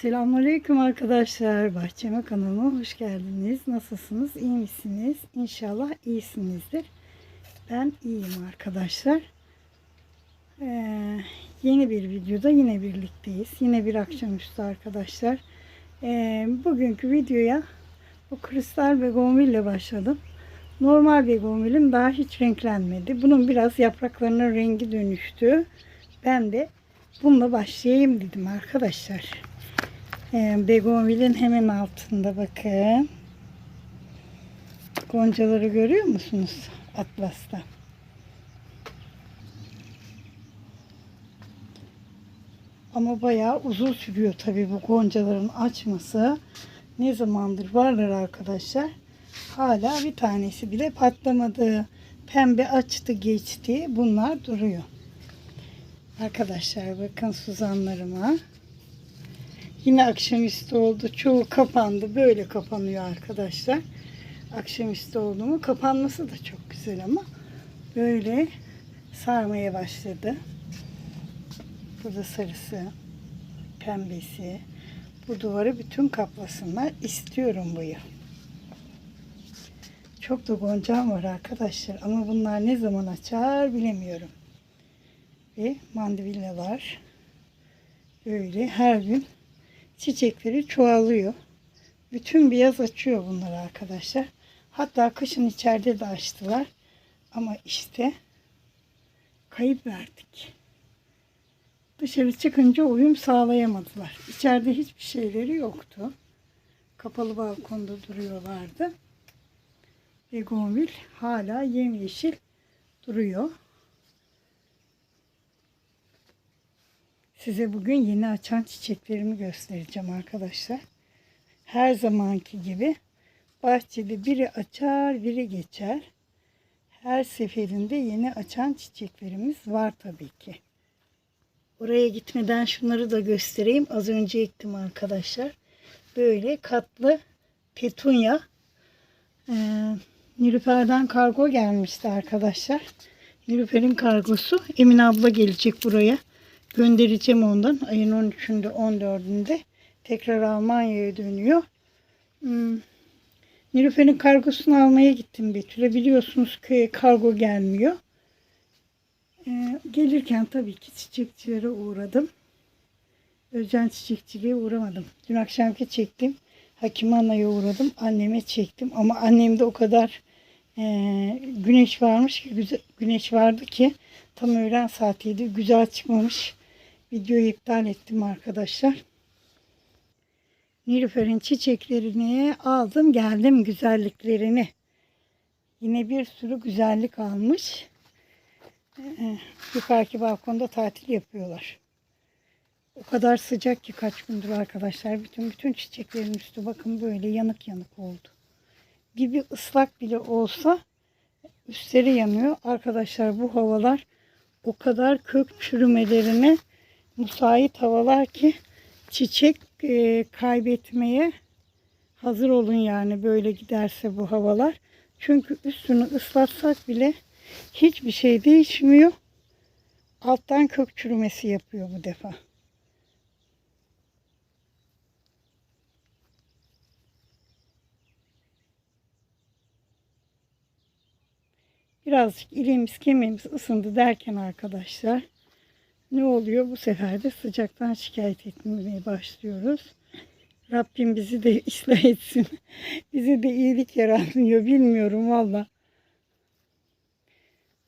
Selamünaleyküm arkadaşlar. Bahçeme kanalıma hoş geldiniz. Nasılsınız? İyi misiniz? İnşallah iyisinizdir. Ben iyiyim arkadaşlar. Ee, yeni bir videoda yine birlikteyiz. Yine bir akşamüstü arkadaşlar. Ee, bugünkü videoya bu kristal begonville başladım. Normal begonvilim daha hiç renklenmedi. Bunun biraz yapraklarının rengi dönüştü. Ben de bununla başlayayım dedim arkadaşlar. Ee, Begonvil'in hemen altında bakın. Goncaları görüyor musunuz? Atlas'ta. Ama bayağı uzun sürüyor tabii bu goncaların açması. Ne zamandır varlar arkadaşlar. Hala bir tanesi bile patlamadı. Pembe açtı geçti. Bunlar duruyor. Arkadaşlar bakın suzanlarıma. Yine akşamüstü oldu. Çoğu kapandı. Böyle kapanıyor arkadaşlar. Akşamüstü oldu mu kapanması da çok güzel ama böyle sarmaya başladı. Burada sarısı, pembesi. Bu duvarı bütün kaplasınlar. İstiyorum bu yıl. Çok da goncam var arkadaşlar ama bunlar ne zaman açar bilemiyorum. Ve mandavillalar böyle her gün çiçekleri çoğalıyor. Bütün bir yaz açıyor bunlar arkadaşlar. Hatta kışın içeride de açtılar. Ama işte kayıp verdik. Dışarı çıkınca uyum sağlayamadılar. İçeride hiçbir şeyleri yoktu. Kapalı balkonda duruyorlardı. Begonvil hala yemyeşil duruyor. Size bugün yeni açan çiçeklerimi göstereceğim arkadaşlar. Her zamanki gibi bahçede biri açar, biri geçer. Her seferinde yeni açan çiçeklerimiz var tabii ki. Oraya gitmeden şunları da göstereyim. Az önce ektim arkadaşlar. Böyle katlı petunya. Ee, Nilüfer'den kargo gelmişti arkadaşlar. Nilüfer'in kargosu. Emin abla gelecek buraya göndereceğim ondan. Ayın 13'ünde 14'ünde tekrar Almanya'ya dönüyor. Hmm. Nilüfer'in kargosunu almaya gittim Betül'e. Biliyorsunuz köye kargo gelmiyor. Ee, gelirken tabii ki çiçekçilere uğradım. Özcan çiçekçiliğe uğramadım. Dün akşamki çektim. Hakim Ana'ya uğradım. Anneme çektim. Ama annemde o kadar e, güneş varmış ki güzel, güneş vardı ki tam öğlen saatiydi. Güzel çıkmamış. Videoyu iptal ettim arkadaşlar. Nilüfer'in çiçeklerini aldım geldim güzelliklerini. Yine bir sürü güzellik almış. Ee, yukarıki balkonda tatil yapıyorlar. O kadar sıcak ki kaç gündür arkadaşlar. Bütün bütün çiçeklerin üstü bakın böyle yanık yanık oldu. Gibi ıslak bile olsa üstleri yanıyor. Arkadaşlar bu havalar o kadar kök çürümelerine müsait havalar ki çiçek e, kaybetmeye hazır olun yani böyle giderse bu havalar. Çünkü üstünü ıslatsak bile hiçbir şey değişmiyor. Alttan kök çürümesi yapıyor bu defa. Birazcık iliğimiz kemiğimiz ısındı derken arkadaşlar ne oluyor? Bu sefer de sıcaktan şikayet etmeye başlıyoruz. Rabbim bizi de ıslah etsin. Bize de iyilik yaratmıyor. Bilmiyorum valla.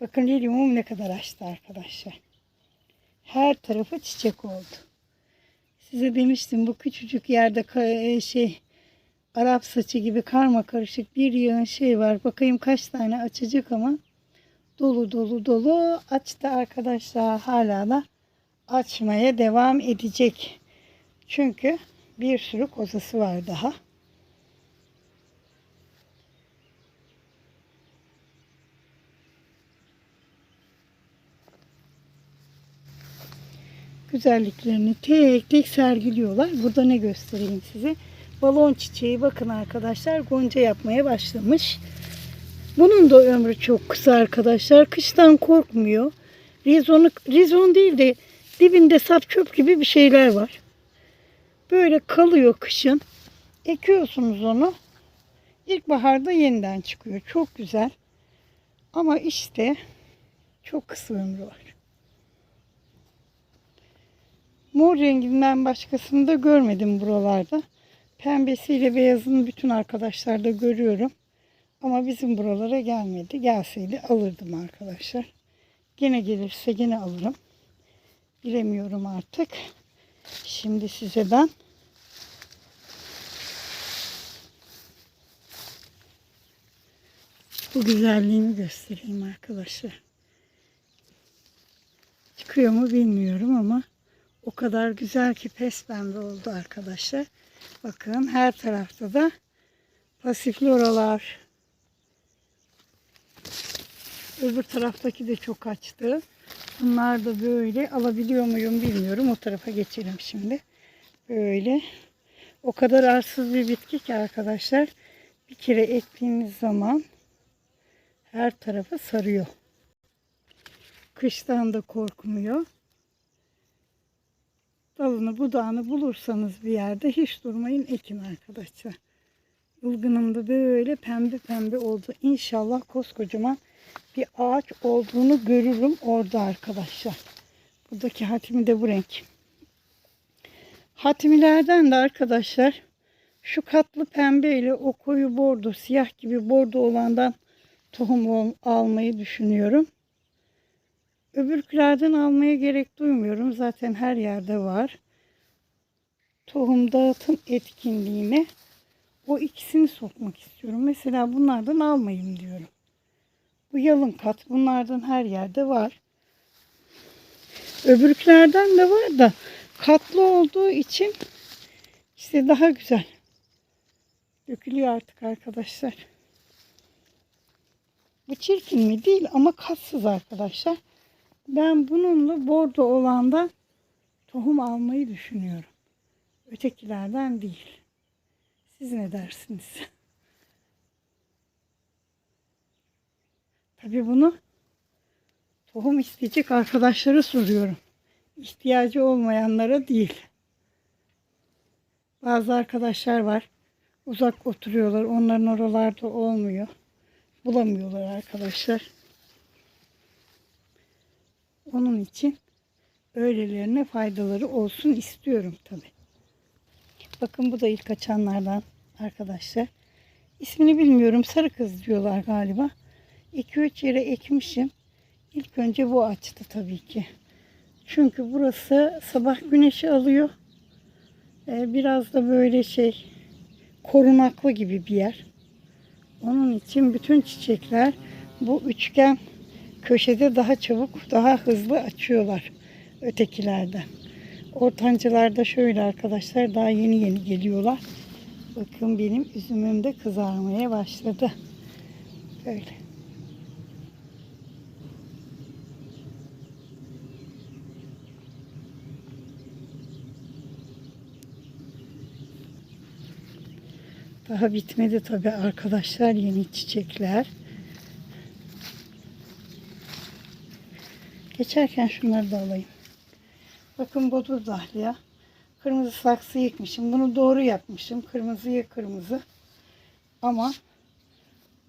Bakın lilyumum ne kadar açtı arkadaşlar. Her tarafı çiçek oldu. Size demiştim bu küçücük yerde e, şey Arap saçı gibi karma karışık bir yığın şey var. Bakayım kaç tane açacak ama dolu dolu dolu açtı arkadaşlar. Hala da açmaya devam edecek. Çünkü bir sürü kozası var daha. Güzelliklerini tek tek sergiliyorlar. Burada ne göstereyim size? Balon çiçeği bakın arkadaşlar gonca yapmaya başlamış. Bunun da ömrü çok kısa arkadaşlar. Kıştan korkmuyor. Rizonu, rizon değil de dibinde sap çöp gibi bir şeyler var. Böyle kalıyor kışın. Ekiyorsunuz onu. İlkbaharda yeniden çıkıyor. Çok güzel. Ama işte çok kısa ömrü var. Mor renginden başkasını da görmedim buralarda. Pembesiyle beyazını bütün arkadaşlarda görüyorum. Ama bizim buralara gelmedi. Gelseydi alırdım arkadaşlar. Gene gelirse gene alırım. Bilemiyorum artık. Şimdi size ben bu güzelliğimi göstereyim arkadaşlar. Çıkıyor mu bilmiyorum ama o kadar güzel ki pes pembe oldu arkadaşlar. Bakın her tarafta da pasifloralar. Öbür taraftaki de çok açtı. Bunlar da böyle alabiliyor muyum bilmiyorum. O tarafa geçelim şimdi. Böyle. O kadar arsız bir bitki ki arkadaşlar. Bir kere ektiğiniz zaman her tarafı sarıyor. Kıştan da korkmuyor. Dalını budağını bulursanız bir yerde hiç durmayın ekin arkadaşlar. Ilgınım da böyle pembe pembe oldu. İnşallah koskocaman bir ağaç olduğunu görürüm orada arkadaşlar. Buradaki hatimi de bu renk. Hatimilerden de arkadaşlar şu katlı pembe ile o koyu bordo, siyah gibi bordo olandan tohum almayı düşünüyorum. Öbürkülerden almaya gerek duymuyorum. Zaten her yerde var. Tohum dağıtım etkinliğine o ikisini sokmak istiyorum. Mesela bunlardan almayın diyorum. Bu yalın kat. Bunlardan her yerde var. Öbürkülerden de var da katlı olduğu için işte daha güzel. Dökülüyor artık arkadaşlar. Bu çirkin mi? Değil ama katsız arkadaşlar. Ben bununla bordo olandan tohum almayı düşünüyorum. Ötekilerden değil. Siz ne dersiniz? Tabii bunu tohum isteyecek arkadaşlara soruyorum. İhtiyacı olmayanlara değil. Bazı arkadaşlar var. Uzak oturuyorlar. Onların oralarda olmuyor. Bulamıyorlar arkadaşlar. Onun için öylelerine faydaları olsun istiyorum tabi. Bakın bu da ilk açanlardan arkadaşlar. İsmini bilmiyorum. Sarı kız diyorlar galiba. 2-3 yere ekmişim. İlk önce bu açtı tabii ki. Çünkü burası sabah güneşi alıyor. Ee, biraz da böyle şey korunaklı gibi bir yer. Onun için bütün çiçekler bu üçgen köşede daha çabuk, daha hızlı açıyorlar ötekilerden. Ortancılarda şöyle arkadaşlar daha yeni yeni geliyorlar. Bakın benim üzümüm de kızarmaya başladı. Böyle. Daha bitmedi tabi arkadaşlar yeni çiçekler. Geçerken şunları da alayım. Bakın bodur dahliya. Kırmızı saksı yıkmışım. Bunu doğru yapmışım. Kırmızıya kırmızı. Ama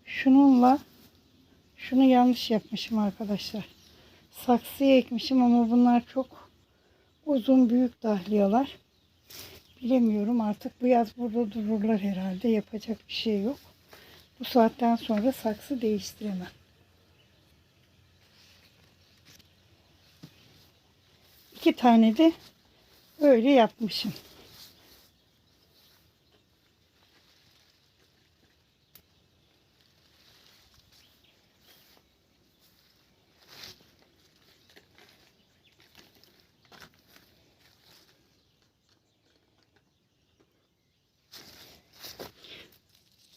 şununla şunu yanlış yapmışım arkadaşlar. Saksıya ekmişim ama bunlar çok uzun büyük dahliyalar. Bilemiyorum artık bu yaz burada dururlar herhalde. Yapacak bir şey yok. Bu saatten sonra saksı değiştiremem. İki tane de öyle yapmışım.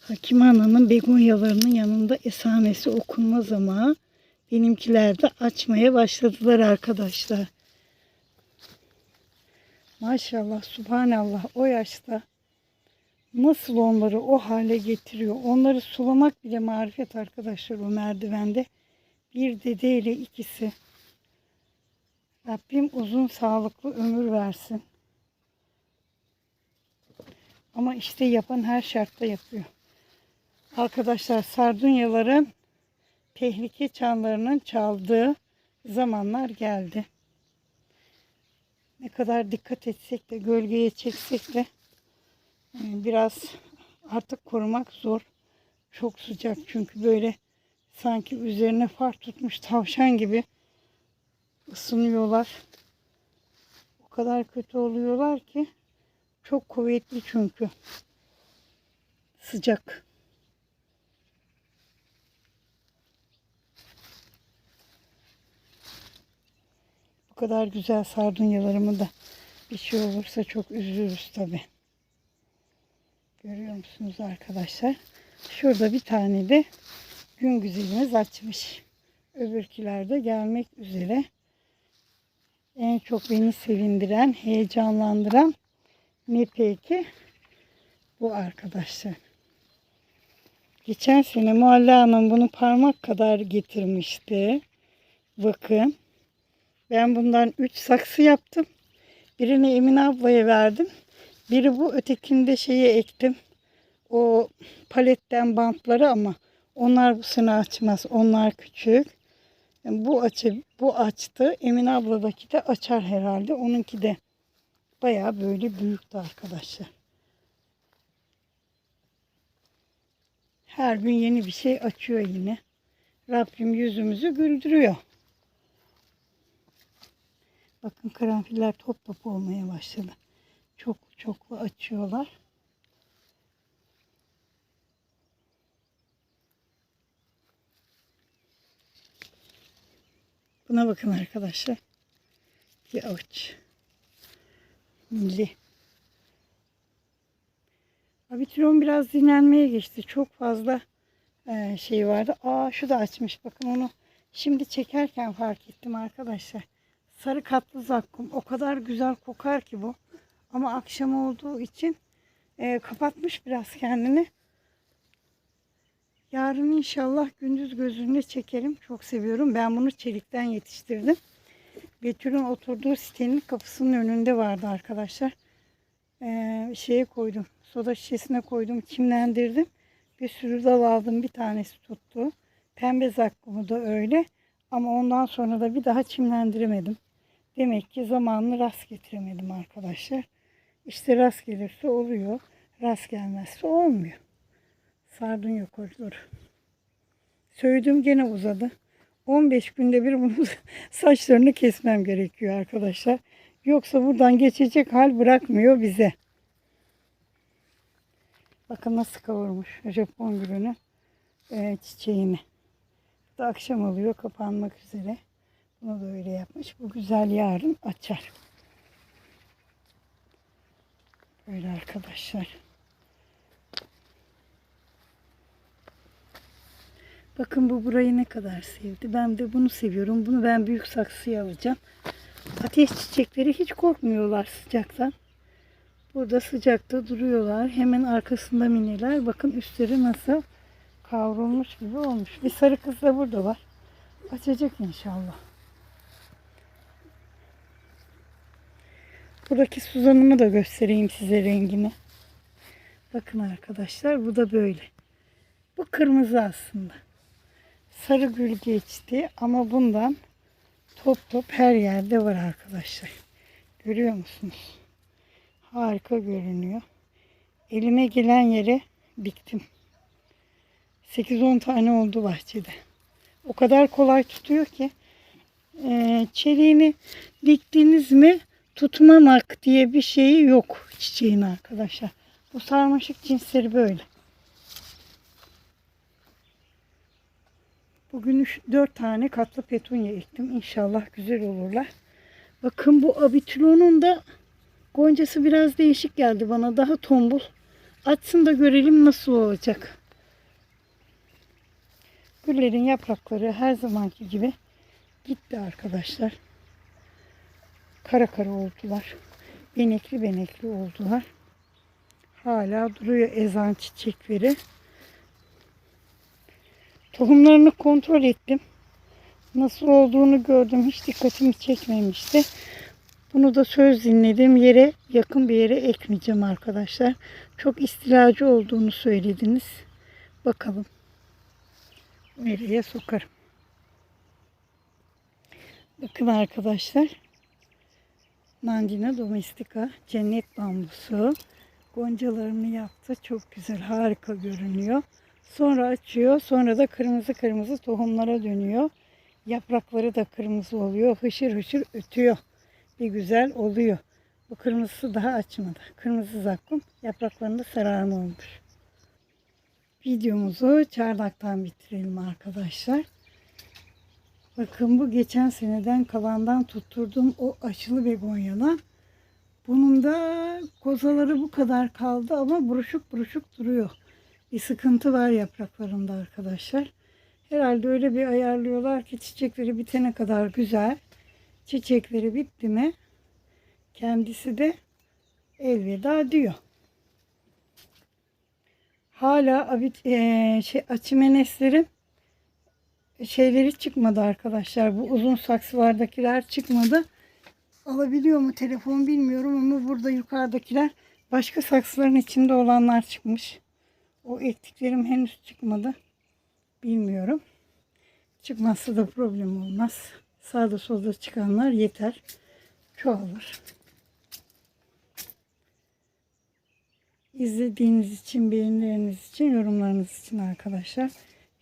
Hakime Ana'nın begonyalarının yanında esamesi okunmaz ama benimkiler de açmaya başladılar arkadaşlar. Maşallah, subhanallah o yaşta nasıl onları o hale getiriyor. Onları sulamak bile marifet arkadaşlar o merdivende. Bir dedeyle ikisi. Rabbim uzun sağlıklı ömür versin. Ama işte yapan her şartta yapıyor. Arkadaşlar sardunyaların tehlike çanlarının çaldığı zamanlar geldi. Ne kadar dikkat etsek de gölgeye çeksek de e, biraz artık korumak zor. Çok sıcak çünkü böyle sanki üzerine far tutmuş tavşan gibi ısınıyorlar. O kadar kötü oluyorlar ki çok kuvvetli çünkü. Sıcak. Bu kadar güzel sardunyalarımı da bir şey olursa çok üzülürüz tabi. Görüyor musunuz arkadaşlar? Şurada bir tane de gün güzelimiz açmış. Öbürküler de gelmek üzere. En çok beni sevindiren, heyecanlandıran ne peki? Bu arkadaşlar. Geçen sene Muhalle Hanım bunu parmak kadar getirmişti. Bakın. Ben bundan 3 saksı yaptım. Birini Emine ablaya verdim. Biri bu ötekini de şeye ektim. O paletten bantları ama onlar bu sene açmaz. Onlar küçük. Yani bu açı bu açtı. Emine abladaki de açar herhalde. Onunki de bayağı böyle büyüktü arkadaşlar. Her gün yeni bir şey açıyor yine. Rabbim yüzümüzü güldürüyor. Bakın karanfiller top top olmaya başladı. Çok çoklu açıyorlar. Buna bakın arkadaşlar. Bir avuç. Milli. Abitron biraz dinlenmeye geçti. Çok fazla e, şey vardı. Aa şu da açmış. Bakın onu şimdi çekerken fark ettim arkadaşlar. Sarı katlı zakkum. O kadar güzel kokar ki bu. Ama akşam olduğu için e, kapatmış biraz kendini. Yarın inşallah gündüz gözünde çekelim. Çok seviyorum. Ben bunu çelikten yetiştirdim. Betül'ün oturduğu sitenin kapısının önünde vardı arkadaşlar. Ee, şeye koydum. Soda şişesine koydum. Çimlendirdim. Bir sürü dal aldım. Bir tanesi tuttu. Pembe zakkumu da öyle. Ama ondan sonra da bir daha çimlendiremedim. Demek ki zamanını rast getiremedim arkadaşlar. İşte rast gelirse oluyor. Rast gelmezse olmuyor. Sardunya koridoru. Söğüdüm gene uzadı. 15 günde bir bunun saçlarını kesmem gerekiyor arkadaşlar. Yoksa buradan geçecek hal bırakmıyor bize. Bakın nasıl kavurmuş Japon gülünün e, çiçeğini. Da akşam oluyor kapanmak üzere. Bunu da öyle yapmış. Bu güzel yarın açar. Böyle arkadaşlar. Bakın bu burayı ne kadar sevdi. Ben de bunu seviyorum. Bunu ben büyük saksıya alacağım. Ateş çiçekleri hiç korkmuyorlar sıcaktan. Burada sıcakta duruyorlar. Hemen arkasında mineler. Bakın üstleri nasıl kavrulmuş gibi olmuş. Bir sarı kız da burada var. Açacak inşallah. Buradaki suzanımı da göstereyim size rengini. Bakın arkadaşlar bu da böyle. Bu kırmızı aslında. Sarı gül geçti ama bundan top top her yerde var arkadaşlar. Görüyor musunuz? Harika görünüyor. Elime gelen yere diktim. 8-10 tane oldu bahçede. O kadar kolay tutuyor ki. Çeliğini diktiğiniz mi tutmamak diye bir şeyi yok çiçeğin arkadaşlar. Bu sarmaşık cinsleri böyle. Bugün 4 tane katlı petunya ektim. İnşallah güzel olurlar. Bakın bu abitülonun da goncası biraz değişik geldi bana. Daha tombul. Açsın da görelim nasıl olacak. Güllerin yaprakları her zamanki gibi gitti arkadaşlar. Kara kara oldular. Benekli benekli oldular. Hala duruyor ezan çiçekleri. Tohumlarını kontrol ettim. Nasıl olduğunu gördüm. Hiç dikkatimi çekmemişti. Bunu da söz dinlediğim yere yakın bir yere ekmeyeceğim arkadaşlar. Çok istilacı olduğunu söylediniz. Bakalım. Nereye sokarım. Bakın arkadaşlar. Nandina domestika cennet bambusu. Goncalarını yaptı. Çok güzel, harika görünüyor. Sonra açıyor. Sonra da kırmızı kırmızı tohumlara dönüyor. Yaprakları da kırmızı oluyor. Hışır hışır ötüyor. Bir güzel oluyor. Bu kırmızısı daha açmadı. Kırmızı zakkum yapraklarında sararma olmuş. Videomuzu çardaktan bitirelim arkadaşlar. Bakın bu geçen seneden kalandan tutturduğum o aşılı begonyadan. Bunun da kozaları bu kadar kaldı ama buruşuk buruşuk duruyor. Bir sıkıntı var yapraklarında arkadaşlar. Herhalde öyle bir ayarlıyorlar ki çiçekleri bitene kadar güzel. Çiçekleri bitti mi kendisi de elveda diyor. Hala abit, eee, şey, açimeneslerin şeyleri çıkmadı arkadaşlar. Bu uzun saksılardakiler çıkmadı. Alabiliyor mu telefon bilmiyorum ama burada yukarıdakiler başka saksıların içinde olanlar çıkmış. O ektiklerim henüz çıkmadı. Bilmiyorum. Çıkmazsa da problem olmaz. Sağda solda çıkanlar yeter. Çoğalır. İzlediğiniz için, beğenileriniz için, yorumlarınız için arkadaşlar.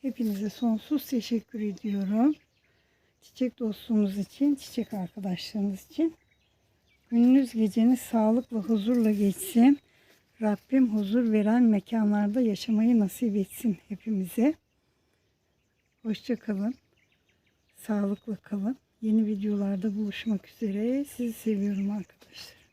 Hepinize sonsuz teşekkür ediyorum. Çiçek dostluğunuz için, çiçek arkadaşlarınız için. Gününüz geceniz sağlıkla, huzurla geçsin. Rabbim huzur veren mekanlarda yaşamayı nasip etsin hepimize. Hoşça kalın. Sağlıkla kalın. Yeni videolarda buluşmak üzere. Sizi seviyorum arkadaşlar.